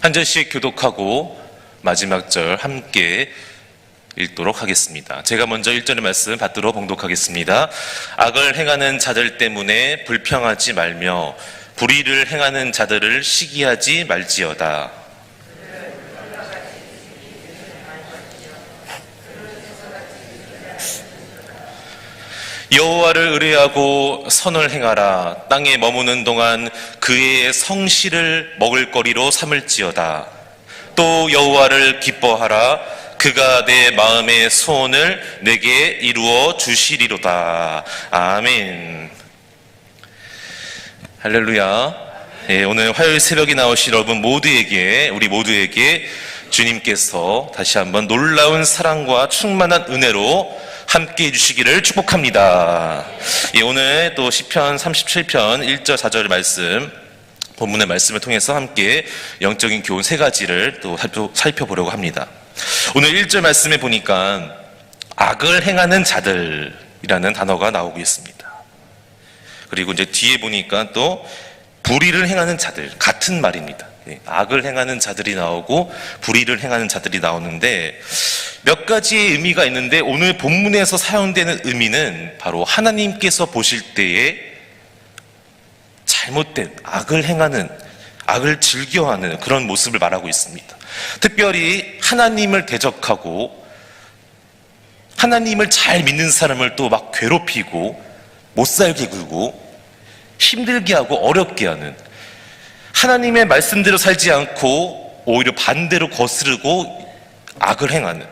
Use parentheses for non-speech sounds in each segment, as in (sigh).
한 절씩 교독하고 마지막 절 함께 읽도록 하겠습니다. 제가 먼저 1절의 말씀 받들어 봉독하겠습니다. 악을 행하는 자들 때문에 불평하지 말며 불의를 행하는 자들을 시기하지 말지어다. 여호와를 의뢰하고 선을 행하라. 땅에 머무는 동안 그의 성실을 먹을거리로 삼을지어다. 또 여호와를 기뻐하라. 그가 내 마음의 소원을 내게 이루어 주시리로다. 아멘. 할렐루야. 예, 오늘 화요일 새벽에 나오신 여러분 모두에게 우리 모두에게 주님께서 다시 한번 놀라운 사랑과 충만한 은혜로 함께 해주시기를 축복합니다. 예, 오늘 또 시편 37편 1절 4절 말씀 본문의 말씀을 통해서 함께 영적인 교훈 세 가지를 또 살펴, 살펴보려고 합니다. 오늘 1절 말씀에 보니까 악을 행하는 자들이라는 단어가 나오고 있습니다. 그리고 이제 뒤에 보니까 또 불의를 행하는 자들 같은 말입니다. 예, 악을 행하는 자들이 나오고 불의를 행하는 자들이 나오는데 몇 가지의 의미가 있는데 오늘 본문에서 사용되는 의미는 바로 하나님께서 보실 때에 잘못된 악을 행하는 악을 즐겨하는 그런 모습을 말하고 있습니다. 특별히 하나님을 대적하고 하나님을 잘 믿는 사람을 또 막 괴롭히고 못 살게 굴고 힘들게 하고 어렵게 하는 하나님의 말씀대로 살지 않고 오히려 반대로 거스르고 악을 행하는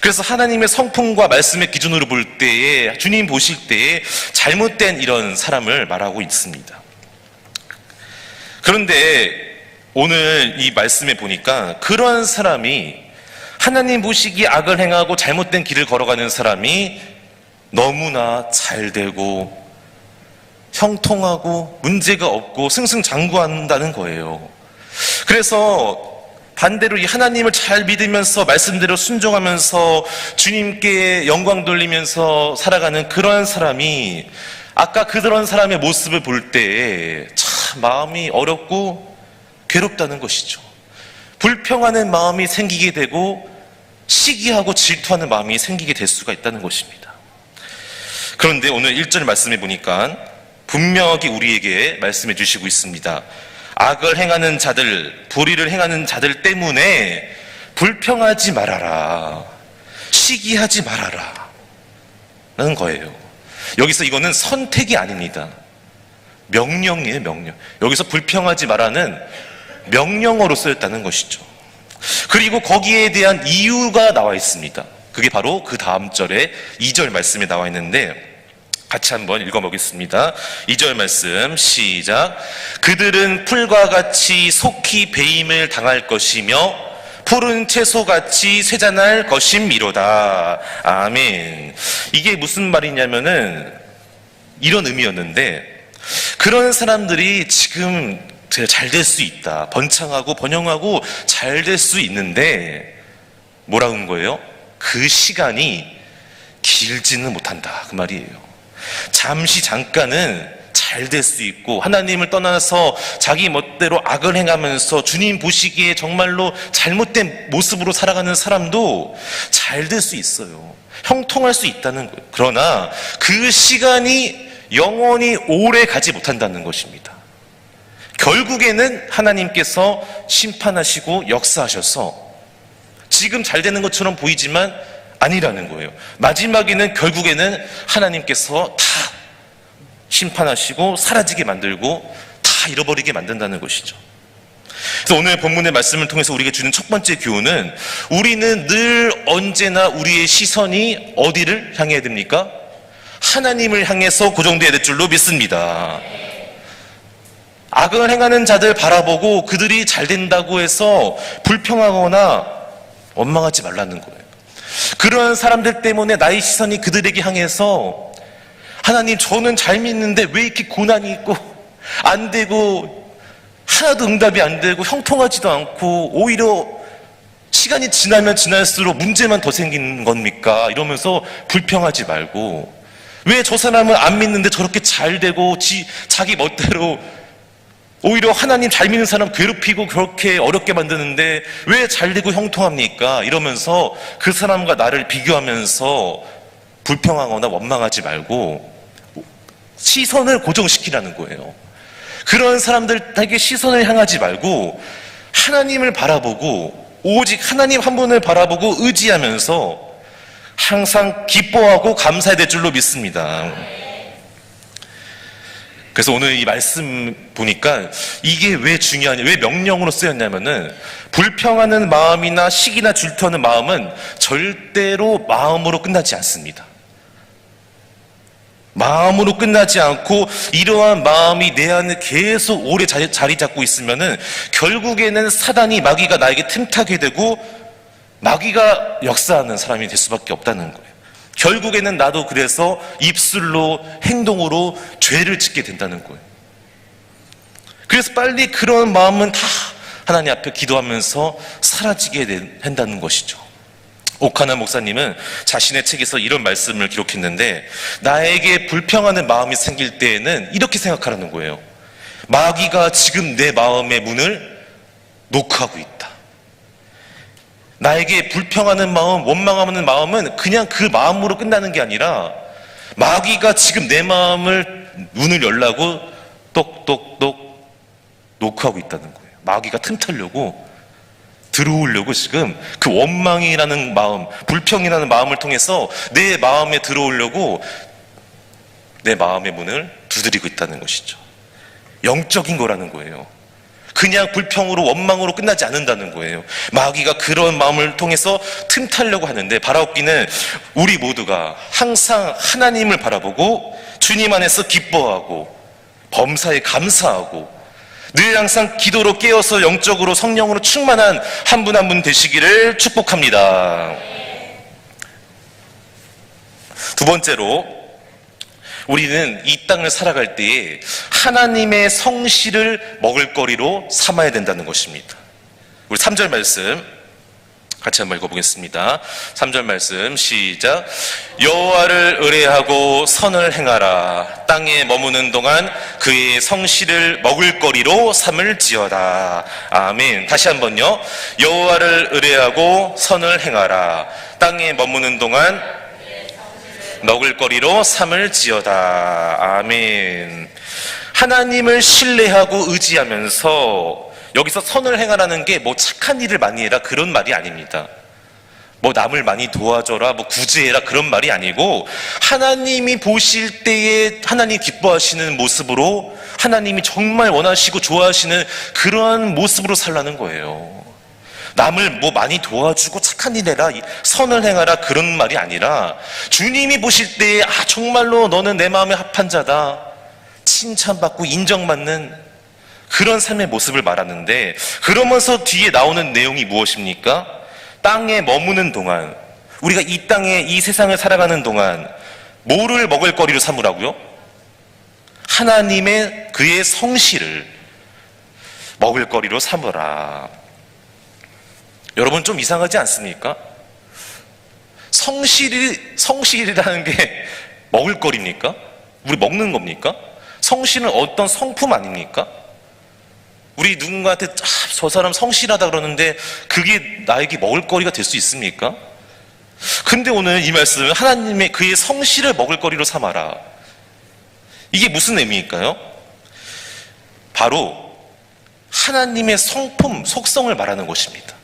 그래서 하나님의 성품과 말씀의 기준으로 볼 때에 주님 보실 때에 잘못된 이런 사람을 말하고 있습니다. 그런데 오늘 이 말씀에 보니까 그러한 사람이 하나님 보시기에 악을 행하고 잘못된 길을 걸어가는 사람이 너무나 잘 되고 형통하고 문제가 없고 승승장구한다는 거예요. 그래서 반대로 이 하나님을 잘 믿으면서 말씀대로 순종하면서 주님께 영광 돌리면서 살아가는 그러한 사람이 아까 그런 사람의 모습을 볼 때에 참 마음이 어렵고 괴롭다는 것이죠. 불평하는 마음이 생기게 되고 시기하고 질투하는 마음이 생기게 될 수가 있다는 것입니다. 그런데 오늘 1절 말씀해 보니까 분명하게 우리에게 말씀해 주시고 있습니다. 악을 행하는 자들, 불의를 행하는 자들 때문에 불평하지 말아라. 시기하지 말아라. 라는 거예요. 여기서 이거는 선택이 아닙니다. 명령이에요, 명령. 여기서 불평하지 말라는 명령어로 쓰였다는 것이죠. 그리고 거기에 대한 이유가 나와 있습니다. 그게 바로 그 다음 절에 2절 말씀에 나와 있는데 같이 한번 읽어보겠습니다. 2절 말씀 시작. 그들은 풀과 같이 속히 배임을 당할 것이며 푸른 채소같이 쇠잔할 것임이로다. 아멘. 이게 무슨 말이냐면은 이런 의미였는데 그런 사람들이 지금 잘 될 수 있다. 번창하고 번영하고 잘 될 수 있는데 뭐라는 거예요? 그 시간이 길지는 못한다. 그 말이에요. 잠시 잠깐은 잘 될 수 있고 하나님을 떠나서 자기 멋대로 악을 행하면서 주님 보시기에 정말로 잘못된 모습으로 살아가는 사람도 잘 될 수 있어요. 형통할 수 있다는 거예요. 그러나 그 시간이 영원히 오래 가지 못한다는 것입니다. 결국에는 하나님께서 심판하시고 역사하셔서 지금 잘 되는 것처럼 보이지만 아니라는 거예요. 마지막에는 결국에는 하나님께서 다 심판하시고 사라지게 만들고 다 잃어버리게 만든다는 것이죠. 그래서 오늘 본문의 말씀을 통해서 우리에게 주는 첫 번째 교훈은 우리는 늘 언제나 우리의 시선이 어디를 향해야 됩니까? 하나님을 향해서 고정되어야 될 줄로 믿습니다. 악을 행하는 자들 바라보고 그들이 잘 된다고 해서 불평하거나 원망하지 말라는 거예요. 그런 사람들 때문에 나의 시선이 그들에게 향해서 하나님 저는 잘 믿는데 왜 이렇게 고난이 있고 안 되고 하나도 응답이 안 되고 형통하지도 않고 오히려 시간이 지나면 지날수록 문제만 더 생기는 겁니까? 이러면서 불평하지 말고 왜 저 사람은 안 믿는데 저렇게 잘 되고 지, 자기 멋대로 오히려 하나님 잘 믿는 사람 괴롭히고 그렇게 어렵게 만드는데 왜 잘 되고 형통합니까? 이러면서 그 사람과 나를 비교하면서 불평하거나 원망하지 말고 시선을 고정시키라는 거예요. 그런 사람들에게 시선을 향하지 말고 하나님을 바라보고 오직 하나님 한 분을 바라보고 의지하면서 항상 기뻐하고 감사해야 될 줄로 믿습니다. 그래서 오늘 이 말씀 보니까 이게 왜 중요하냐, 왜 명령으로 쓰였냐면은 불평하는 마음이나 시기나 질투하는 마음은 절대로 마음으로 끝나지 않습니다. 마음으로 끝나지 않고 이러한 마음이 내 안에 계속 오래 자리, 자리 잡고 있으면은 결국에는 사단이 마귀가 나에게 틈타게 되고 마귀가 역사하는 사람이 될 수밖에 없다는 거예요. 결국에는 나도 그래서 입술로 행동으로 죄를 짓게 된다는 거예요. 그래서 빨리 그런 마음은 다 하나님 앞에 기도하면서 사라지게 된다는 것이죠. 오카나 목사님은 자신의 책에서 이런 말씀을 기록했는데 나에게 불평하는 마음이 생길 때에는 이렇게 생각하라는 거예요. 마귀가 지금 내 마음의 문을 노크하고 있다. 나에게 불평하는 마음, 원망하는 마음은 그냥 그 마음으로 끝나는 게 아니라 마귀가 지금 내 마음을 문을 열라고 똑똑똑 노크하고 있다는 거예요. 마귀가 틈타려고 들어오려고 지금 그 원망이라는 마음, 불평이라는 마음을 통해서 내 마음에 들어오려고 내 마음의 문을 두드리고 있다는 것이죠. 영적인 거라는 거예요. 그냥 불평으로 원망으로 끝나지 않는다는 거예요. 마귀가 그런 마음을 통해서 틈타려고 하는데 바라옵기는 우리 모두가 항상 하나님을 바라보고 주님 안에서 기뻐하고 범사에 감사하고 늘 항상 기도로 깨어서 영적으로 성령으로 충만한 한 분 한분 되시기를 축복합니다. 두 번째로 우리는 이 땅을 살아갈 때에 하나님의 성실을 먹을거리로 삼아야 된다는 것입니다. 우리 3절 말씀 같이 한번 읽어보겠습니다. 3절 말씀 시작. 여호와를 의뢰하고 선을 행하라. 땅에 머무는 동안 그의 성실을 먹을거리로 삼을지어다. 아멘. 다시 한번요. 여호와를 의뢰하고 선을 행하라. 땅에 머무는 동안 먹을거리로 삼을지어다. 아멘. 하나님을 신뢰하고 의지하면서 여기서 선을 행하라는 게 뭐 착한 일을 많이 해라 그런 말이 아닙니다. 뭐 남을 많이 도와줘라, 뭐 구제해라 그런 말이 아니고 하나님이 보실 때에 하나님 기뻐하시는 모습으로 하나님이 정말 원하시고 좋아하시는 그러한 모습으로 살라는 거예요. 남을 뭐 많이 도와주고 착한 일 해라, 선을 행하라 그런 말이 아니라 주님이 보실 때에 아 정말로 너는 내 마음에 합한 자다. 칭찬받고 인정받는 그런 삶의 모습을 말하는데 그러면서 뒤에 나오는 내용이 무엇입니까? 땅에 머무는 동안 우리가 이 땅에 이 세상을 살아가는 동안 뭐를 먹을 거리로 삼으라고요? 하나님의 그의 성실을 먹을 거리로 삼으라. 여러분 좀 이상하지 않습니까? 성실이 성실이라는 게 (laughs) 먹을 거리입니까? 우리 먹는 겁니까? 성실은 어떤 성품 아닙니까? 우리 누군가한테 아, 저 사람 성실하다 그러는데 그게 나에게 먹을 거리가 될 수 있습니까? 근데 오늘 이 말씀은 하나님의 그의 성실을 먹을 거리로 삼아라. 이게 무슨 의미일까요? 바로 하나님의 성품, 속성을 말하는 것입니다.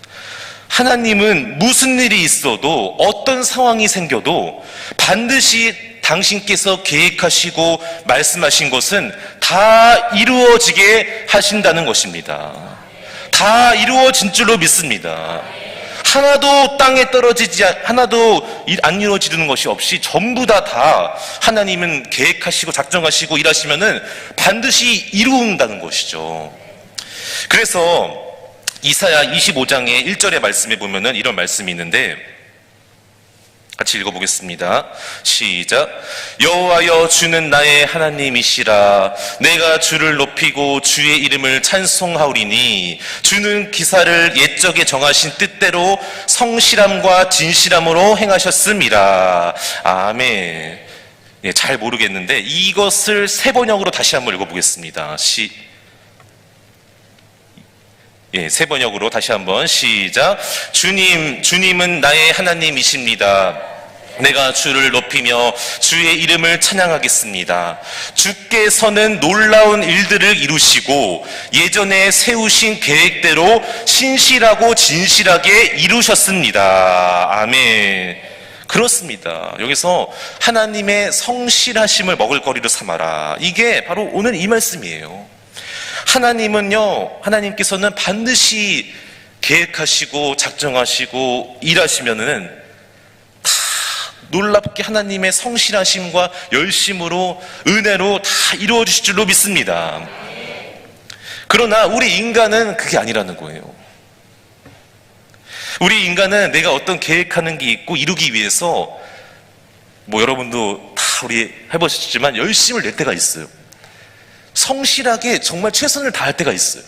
하나님은 무슨 일이 있어도 어떤 상황이 생겨도 반드시 당신께서 계획하시고 말씀하신 것은 다 이루어지게 하신다는 것입니다. 다 이루어진 줄로 믿습니다. 하나도 땅에 떨어지지 하나도 안 이루어지는 것이 없이 전부 다다 하나님은 계획하시고 작정하시고 일하시면은 반드시 이루는다는 것이죠. 그래서 이사야 25장의 1절의 말씀에 보면은 이런 말씀이 있는데 같이 읽어보겠습니다. 시작. 여호와여 주는 나의 하나님이시라. 내가 주를 높이고 주의 이름을 찬송하오리니 주는 기사를 옛적에 정하신 뜻대로 성실함과 진실함으로 행하셨음이라. 아멘. 예, 잘 모르겠는데 이것을 세 번역으로 다시 한번 읽어보겠습니다. 시 예, 세 번역으로 다시 한번 시작. 주님, 주님은 나의 하나님이십니다. 내가 주를 높이며 주의 이름을 찬양하겠습니다. 주께서는 놀라운 일들을 이루시고 예전에 세우신 계획대로 신실하고 진실하게 이루셨습니다. 아멘. 그렇습니다. 여기서 하나님의 성실하심을 먹을 거리로 삼아라. 이게 바로 오늘 이 말씀이에요. 하나님은요, 하나님께서는 반드시 계획하시고 작정하시고 일하시면은 다 놀랍게 하나님의 성실하심과 열심으로 은혜로 다 이루어 주실 줄로 믿습니다. 그러나 우리 인간은 그게 아니라는 거예요. 우리 인간은 내가 어떤 계획하는 게 있고 이루기 위해서 뭐 여러분도 다 우리 해보셨지만 열심을 낼 때가 있어요. 성실하게 정말 최선을 다할 때가 있어요.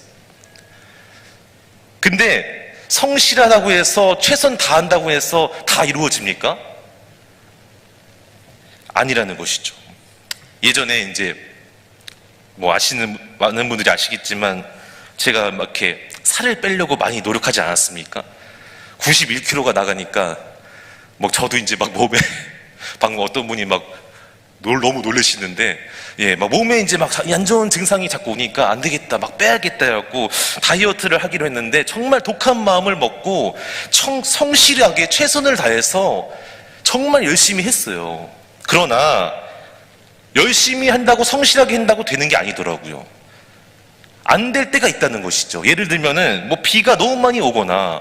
근데 성실하다고 해서 최선 다한다고 해서 다 이루어집니까? 아니라는 것이죠. 예전에 이제 뭐 아시는 많은 분들이 아시겠지만 제가 막 이렇게 살을 빼려고 많이 노력하지 않았습니까? 91kg가 나가니까 뭐 저도 이제 막 몸에 (laughs) 방금 어떤 분이 막 놀, 너무 놀라시는데 예, 막 몸에 이제 막 안 좋은 증상이 자꾸 오니까 안 되겠다, 막 빼야겠다 해갖고 다이어트를 하기로 했는데 정말 독한 마음을 먹고 청, 성실하게 최선을 다해서 정말 열심히 했어요. 그러나 열심히 한다고 성실하게 한다고 되는 게 아니더라고요. 안 될 때가 있다는 것이죠. 예를 들면은 뭐 비가 너무 많이 오거나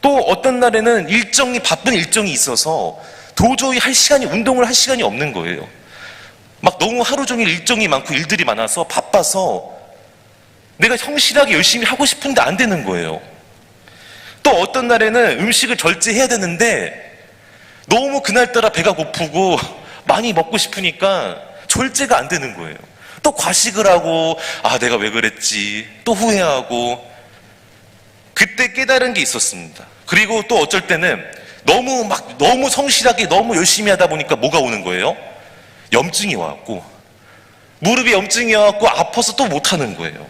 또 어떤 날에는 일정이 바쁜 일정이 있어서 도저히 할 시간이 운동을 할 시간이 없는 거예요. 막 너무 하루 종일 일정이 많고 일들이 많아서 바빠서 내가 성실하게 열심히 하고 싶은데 안 되는 거예요. 또 어떤 날에는 음식을 절제해야 되는데 너무 그날따라 배가 고프고 (laughs) 많이 먹고 싶으니까 절제가 안 되는 거예요. 또 과식을 하고 아 내가 왜 그랬지 또 후회하고 그때 깨달은 게 있었습니다. 그리고 또 어쩔 때는 너무 막 너무 성실하게 너무 열심히 하다 보니까 뭐가 오는 거예요? 염증이 와갖고 무릎에 염증이 와갖고 아파서 또 못하는 거예요.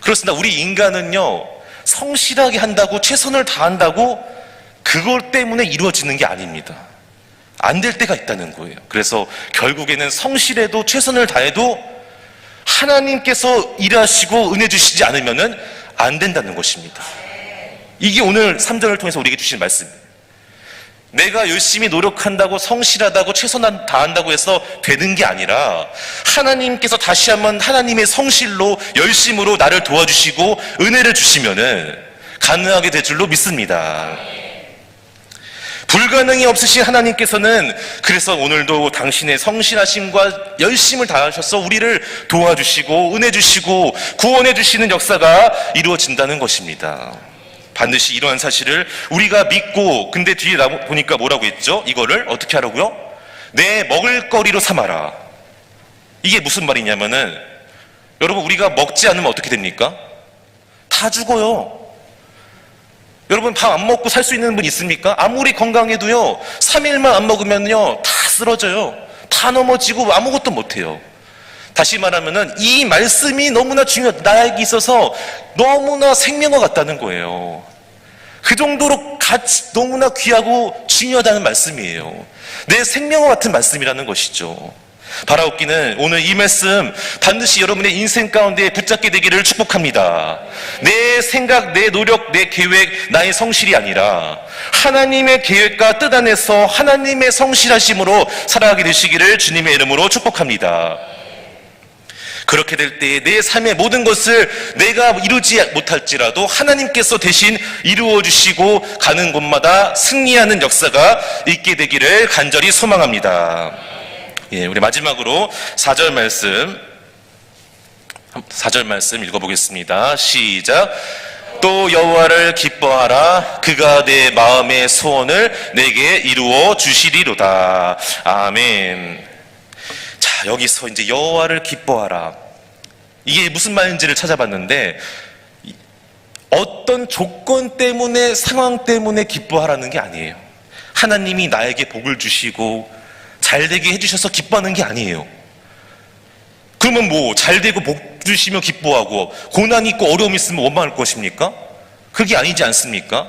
그렇습니다. 우리 인간은요 성실하게 한다고 최선을 다한다고 그걸 때문에 이루어지는 게 아닙니다. 안 될 때가 있다는 거예요. 그래서 결국에는 성실해도 최선을 다해도 하나님께서 일하시고 은혜 주시지 않으면은 안 된다는 것입니다. 이게 오늘 3절을 통해서 우리에게 주신 말씀입니다. 내가 열심히 노력한다고 성실하다고 최선을 다한다고 해서 되는 게 아니라 하나님께서 다시 한번 하나님의 성실로 열심으로 나를 도와주시고 은혜를 주시면은 가능하게 될 줄로 믿습니다. 불가능이 없으신 하나님께서는 그래서 오늘도 당신의 성실하심과 열심을 다하셔서 우리를 도와주시고 은혜 주시고 구원해 주시는 역사가 이루어진다는 것입니다. 반드시 이러한 사실을 우리가 믿고 근데 뒤에 나 보니까 뭐라고 했죠? 이거를 어떻게 하라고요? 내 먹을거리로 삼아라. 이게 무슨 말이냐면은 여러분 우리가 먹지 않으면 어떻게 됩니까? 다 죽어요. 여러분 밥 안 먹고 살 수 있는 분 있습니까? 아무리 건강해도요 3일만 안 먹으면요 다 쓰러져요 다 넘어지고 아무것도 못해요 다시 말하면은 이 말씀이 너무나 중요 나에게 있어서 너무나 생명과 같다는 거예요 그 정도로 가치 너무나 귀하고 중요하다는 말씀이에요 내 생명과 같은 말씀이라는 것이죠 바라옵기는 오늘 이 말씀 반드시 여러분의 인생 가운데 붙잡게 되기를 축복합니다. 내 생각, 내 노력, 내 계획, 나의 성실이 아니라 하나님의 계획과 뜻 안에서 하나님의 성실하심으로 살아가게 되시기를 주님의 이름으로 축복합니다. 그렇게 될때내 삶의 모든 것을 내가 이루지 못할지라도 하나님께서 대신 이루어 주시고 가는 곳마다 승리하는 역사가 있게 되기를 간절히 소망합니다. 예, 우리 마지막으로 4절 말씀 4절 말씀 읽어보겠습니다. 시작. 또 여호와를 기뻐하라 그가 내 마음의 소원을 내게 이루어 주시리로다. 아멘. 자, 여기서 이제 여호와를 기뻐하라. 이게 무슨 말인지를 찾아봤는데 어떤 조건 때문에 상황 때문에 기뻐하라는 게 아니에요. 하나님이 나에게 복을 주시고 잘 되게 해주셔서 기뻐하는 게 아니에요. 그러면 뭐 잘 되고 복 주시며 기뻐하고 고난이 있고 어려움이 있으면 원망할 것입니까? 그게 아니지 않습니까?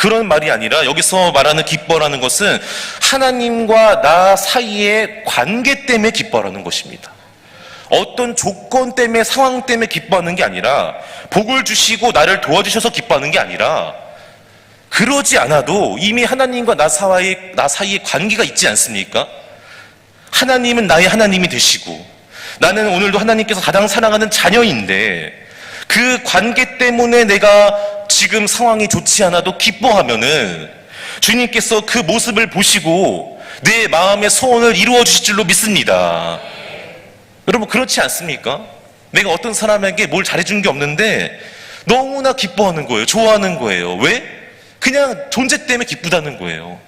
그런 말이 아니라 여기서 말하는 기뻐라는 것은 하나님과 나 사이의 관계 때문에 기뻐하는 것입니다. 어떤 조건 때문에 상황 때문에 기뻐하는 게 아니라 복을 주시고 나를 도와주셔서 기뻐하는 게 아니라 그러지 않아도 이미 하나님과 나 사이에, 나 사이에 관계가 있지 않습니까? 하나님은 나의 하나님이 되시고 나는 오늘도 하나님께서 가장 사랑하는 자녀인데 그 관계 때문에 내가 지금 상황이 좋지 않아도 기뻐하면은 주님께서 그 모습을 보시고 내 마음의 소원을 이루어 주실 줄로 믿습니다. 여러분 그렇지 않습니까? 내가 어떤 사람에게 뭘 잘해준 게 없는데 너무나 기뻐하는 거예요. 좋아하는 거예요. 왜? 그냥 존재 때문에 기쁘다는 거예요.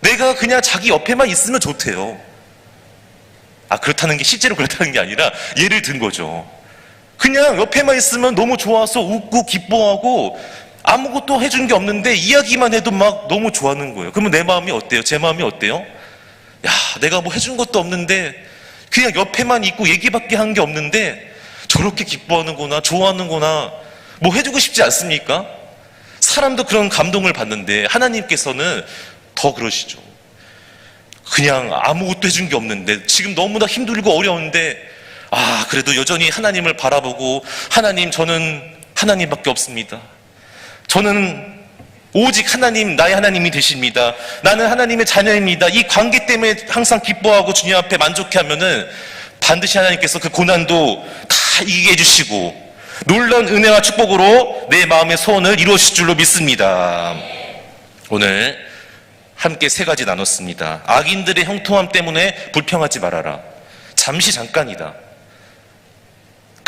내가 그냥 자기 옆에만 있으면 좋대요. 아, 그렇다는 게 실제로 그렇다는 게 아니라 예를 든 거죠. 그냥 옆에만 있으면 너무 좋아서 웃고 기뻐하고 아무것도 해준 게 없는데 이야기만 해도 막 너무 좋아하는 거예요. 그러면 내 마음이 어때요? 제 마음이 어때요? 야, 내가 뭐 해준 것도 없는데 그냥 옆에만 있고 얘기밖에 한 게 없는데 저렇게 기뻐하는구나, 좋아하는구나, 뭐 해주고 싶지 않습니까? 사람도 그런 감동을 받는데 하나님께서는 더 그러시죠. 그냥 아무것도 해준 게 없는데 지금 너무나 힘들고 어려운데 아 그래도 여전히 하나님을 바라보고 하나님 저는 하나님밖에 없습니다. 저는 오직 하나님 나의 하나님이 되십니다. 나는 하나님의 자녀입니다. 이 관계 때문에 항상 기뻐하고 주님 앞에 만족해 하면은 반드시 하나님께서 그 고난도 다 이기게 해주시고 놀라운 은혜와 축복으로 내 마음의 소원을 이루어 주실 줄로 믿습니다. 오늘 함께 세 가지 나눴습니다. 악인들의 형통함 때문에 불평하지 말아라. 잠시 잠깐이다.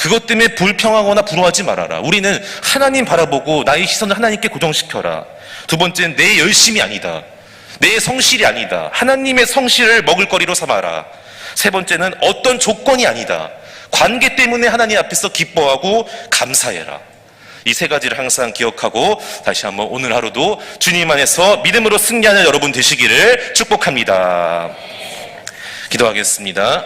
그것 때문에 불평하거나 불화하지 말아라. 우리는 하나님 바라보고 나의 시선을 하나님께 고정시켜라. 두 번째는 내 열심이 아니다. 내 성실이 아니다. 하나님의 성실을 먹을거리로 삼아라. 세 번째는 어떤 조건이 아니다. 관계 때문에 하나님 앞에서 기뻐하고 감사해라. 이 세 가지를 항상 기억하고 다시 한번 오늘 하루도 주님 안에서 믿음으로 승리하는 여러분 되시기를 축복합니다. 기도하겠습니다.